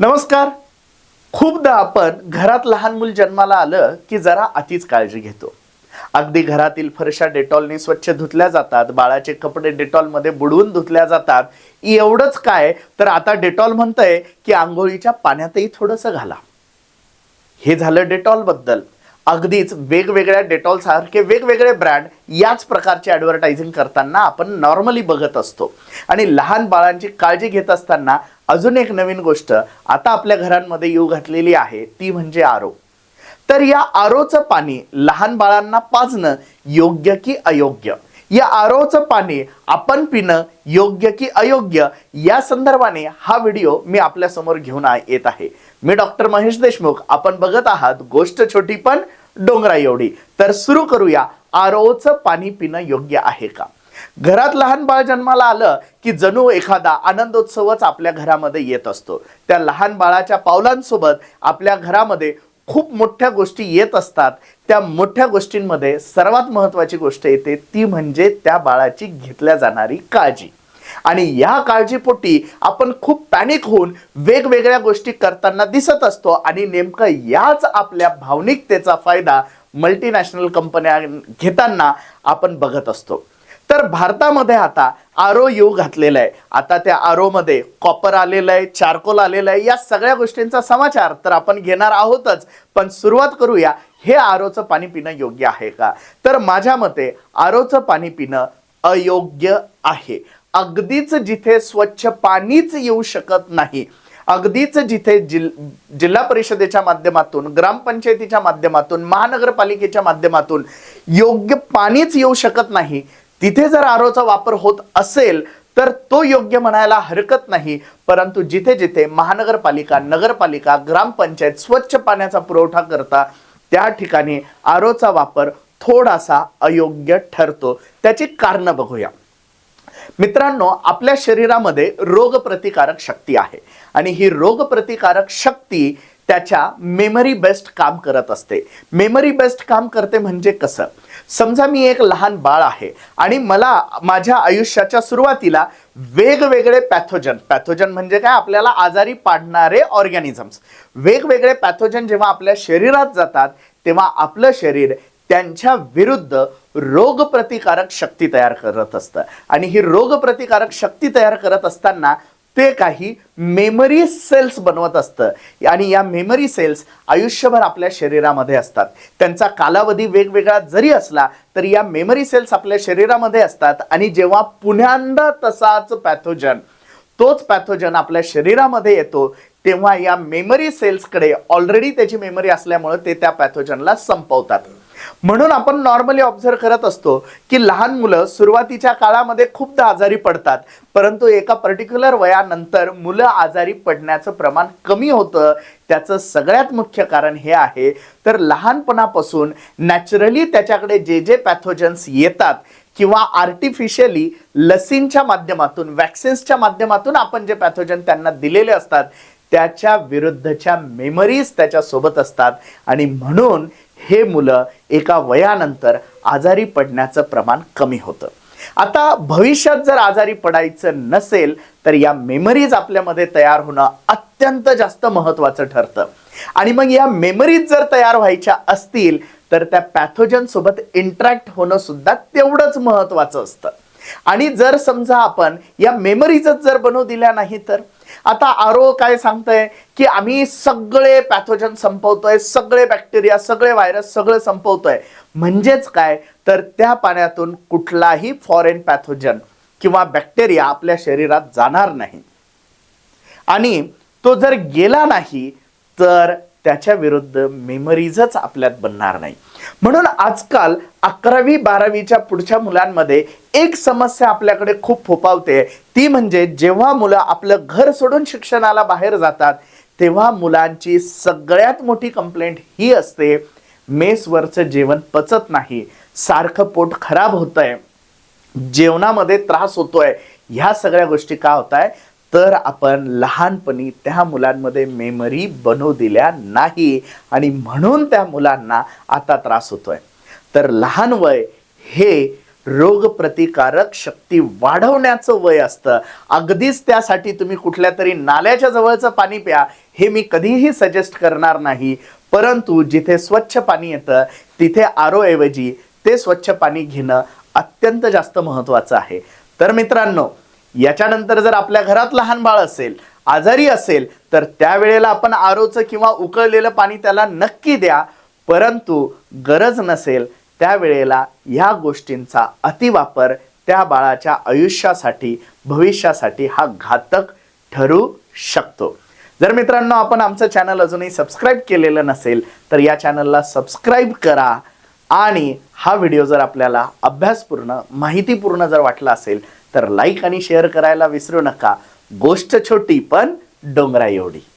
नमस्कार. खूपदा आपण घरात लहान मूल जन्माला आलं की जरा अतिच काळजी घेतो. अगदी घरातील फरशा डेटॉलने स्वच्छ धुतल्या जातात बाळाचे कपडे डेटॉलमध्ये बुडवून धुतल्या जातात. एवढंच काय तर आता डेटॉल म्हणतंय की आंघोळीच्या पाण्यातही थोडंसं घाला. हे झालं डेटॉलबद्दल. अगदीच वेगवेगळ्या डेटॉल सारखे वेगवेगळे ब्रँड याच प्रकारचे ॲडव्हर्टायझिंग करताना आपण नॉर्मली बघत असतो. आणि लहान बाळांची काळजी घेत असताना अजून एक नवीन गोष्ट आता आपल्या घरांमध्ये येऊ घातलेली आहे ती म्हणजे आरो. तर या आरोचं पाणी लहान बाळांना पाजणं योग्य की अयोग्य? या आरोचं पाणी आपण पिणं योग्य की अयोग्य? या संदर्भाने हा व्हिडिओ मी आपल्यासमोर घेऊन येत आहे. मी डॉक्टर महेश देशमुख. आपण बघत आहात गोष्ट छोटी पण डोंगरा एवढी. तर सुरू करूया. आरोचं पाणी पिणं योग्य आहे का? घरात लहान बाळ जन्माला आलं की जणू एखादा आनंदोत्सवच आपल्या घरामध्ये येत असतो. त्या लहान बाळाच्या पावलांसोबत आपल्या घरामध्ये खूप मोठ्या गोष्टी येत असतात. त्या मोठ्या गोष्टींमध्ये सर्वात महत्त्वाची गोष्ट येते ती म्हणजे त्या बाळाची घेतल्या जाणारी काळजी. आणि या काळजीपोटी आपण खूप पॅनिक होऊन वेगवेगळ्या गोष्टी करताना दिसत असतो आणि नेमकं याच आपल्या भावनिकतेचा फायदा मल्टीनॅशनल कंपन्या घेताना आपण बघत असतो. तर भारतामध्ये आता आरो येऊ घातलेला आहे. आता त्या आरोमध्ये कॉपर आलेलं आहे चारकोल आलेलं आहे या सगळ्या गोष्टींचा समाचार तर आपण घेणार आहोतच. पण सुरुवात करूया हे आरोचं पाणी पिणं योग्य आहे का? तर माझ्या मते आरोचं पाणी पिणं अयोग्य आहे. अगदीच जिथे स्वच्छ पाणीच येऊ शकत नाही अगदीच जिथे जिल जिल्हा परिषदेच्या माध्यमातून ग्रामपंचायतीच्या माध्यमातून महानगरपालिकेच्या माध्यमातून योग्य पाणीच येऊ शकत नाही तिथे जर आरोचा वापर होत असेल तर तो योग्य म्हणायला हरकत नाही. परंतु जिथे जिथे महानगरपालिका नगरपालिका ग्रामपंचायत स्वच्छ पाण्याचा पुरवठा करता त्या ठिकाणी आरोचा वापर थोडासा अयोग्य ठरतो. त्याची कारणं बघूया. मित्रांनो आपल्या शरीरामध्ये रोगप्रतिकारक शक्ती आहे. आणि ही रोगप्रतिकारक शक्ती त्याच्या मेमरी बेस्ट काम करत असते. मेमरी बेस्ट काम करते म्हणजे कसं? समजा मी एक लहान बाळ आहे आणि मला माझ्या आयुष्याच्या सुरुवातीला वेगवेगळे पॅथोजन पॅथोजन म्हणजे काय? आपल्याला आजारी पाडणारे ऑर्गॅनिझम्स वेगवेगळे पॅथोजन जेव्हा आपल्या शरीरात जातात तेव्हा आपलं शरीर त्यांच्या विरुद्ध रोगप्रतिकारक शक्ती तयार करत असतं. आणि ही रोगप्रतिकारक शक्ती तयार करत असताना ते काही मेमरी सेल्स बनवत असतं. आणि या मेमरी सेल्स आयुष्यभर आपल्या शरीरामध्ये असतात. त्यांचा कालावधी वेगवेगळा जरी असला तरी या मेमरी सेल्स आपल्या शरीरामध्ये असतात. आणि जेव्हा पुन्यांदा तसाच पॅथोजन तोच पॅथोजन आपल्या शरीरामध्ये येतो तेव्हा या मेमरी सेल्सकडे ऑलरेडी त्याची मेमरी असल्यामुळे ते त्या पॅथोजनला संपवतात. म्हणून आपण नॉर्मली ऑब्झर्व करत असतो की लहान मुलं सुरुवातीच्या काळामध्ये खूपदा आजारी पडतात. परंतु एका पर्टिक्युलर वयानंतर मुलं आजारी पडण्याचं प्रमाण कमी होतं. त्याचं सगळ्यात मुख्य कारण हे आहे. तर लहानपणापासून नॅचरली त्याच्याकडे जे जे पॅथोजन्स येतात किंवा आर्टिफिशियली लसींच्या माध्यमातून वॅक्सिन्सच्या माध्यमातून आपण जे पॅथोजन त्यांना दिलेले असतात त्याच्या विरुद्धच्या मेमरीज त्याच्यासोबत असतात. आणि म्हणून हे मुलं एका वयानंतर आजारी पडण्याचं प्रमाण कमी होतं. आता भविष्यात जर आजारी पडायचं नसेल तर या मेमरीज आपल्यामध्ये तयार होणं अत्यंत जास्त महत्वाचं ठरतं. आणि मग या मेमरीज जर तयार व्हायच्या असतील तर त्या पॅथोजन सोबत इंटरॅक्ट होणं सुद्धा तेवढंच महत्वाचं असतं. आणि जर समजा आपण या मेमरीजच जर बनवू दिल्या नाही तर? आता आरो काय सांगतंय की आम्ही सगळे पॅथोजन संपवतोय सगळे बॅक्टेरिया सगळे व्हायरस सगळं संपवतोय. म्हणजेच काय? तर त्या पाण्यातून कुठलाही फॉरेन पॅथोजन किंवा बॅक्टेरिया आपल्या शरीरात जाणार नाही. आणि तो जर गेला नाही तर त्याच्या विरुद्ध मेमरीजच आपल्यात बनणार नाही. म्हणून आजकाल अकरावी बारावीच्या पुढच्या मुलांमध्ये एक समस्या आपल्याकडे खूप फोपावते ती म्हणजे जेव्हा मुलं आपलं घर सोडून शिक्षणाला बाहेर जातात तेव्हा मुलांची सगळ्यात मोठी कंप्लेंट ही असते मेसवरचं जेवण पचत नाही. सारखं पोट खराब होतंय. जेवणामध्ये त्रास होतोय. ह्या सगळ्या गोष्टी का होत आहे तर आपण लहानपणी त्या मुलांमध्ये मेमरी बनवू दिल्या नाही. आणि म्हणून त्या मुलांना आता त्रास होतोय. तर लहान वय हे रोगप्रतिकारक शक्ती वाढवण्याचं वय असतं. अगदीच त्यासाठी तुम्ही कुठल्या तरी नाल्याच्या जवळचं पाणी प्या. हे मी कधीही सजेस्ट करणार नाही. परंतु जिथे स्वच्छ पाणी येतं तिथे आरोऐवजी ते स्वच्छ पाणी घेणं अत्यंत जास्त महत्त्वाचं आहे. तर मित्रांनो याच्यानंतर जर आपल्या घरात लहान बाळ असेल आजारी असेल तर त्यावेळेला आपण आरोचं किंवा उकळलेलं पाणी त्याला नक्की द्या. परंतु गरज नसेल त्यावेळेला ह्या गोष्टींचा अतिवापर त्या बाळाच्या आयुष्यासाठी भविष्यासाठी हा घातक ठरू शकतो. जर मित्रांनो आपण आमचं चॅनल अजूनही सबस्क्राईब केलेलं नसेल तर या चॅनलला सबस्क्राईब करा. आणि हा व्हिडिओ जर आपल्याला अभ्यासपूर्ण माहितीपूर्ण जर वाटला असेल तर लाईक आणि शेअर करायला विसरू नका. गोष्ट छोटी पण डोंगरा एवढी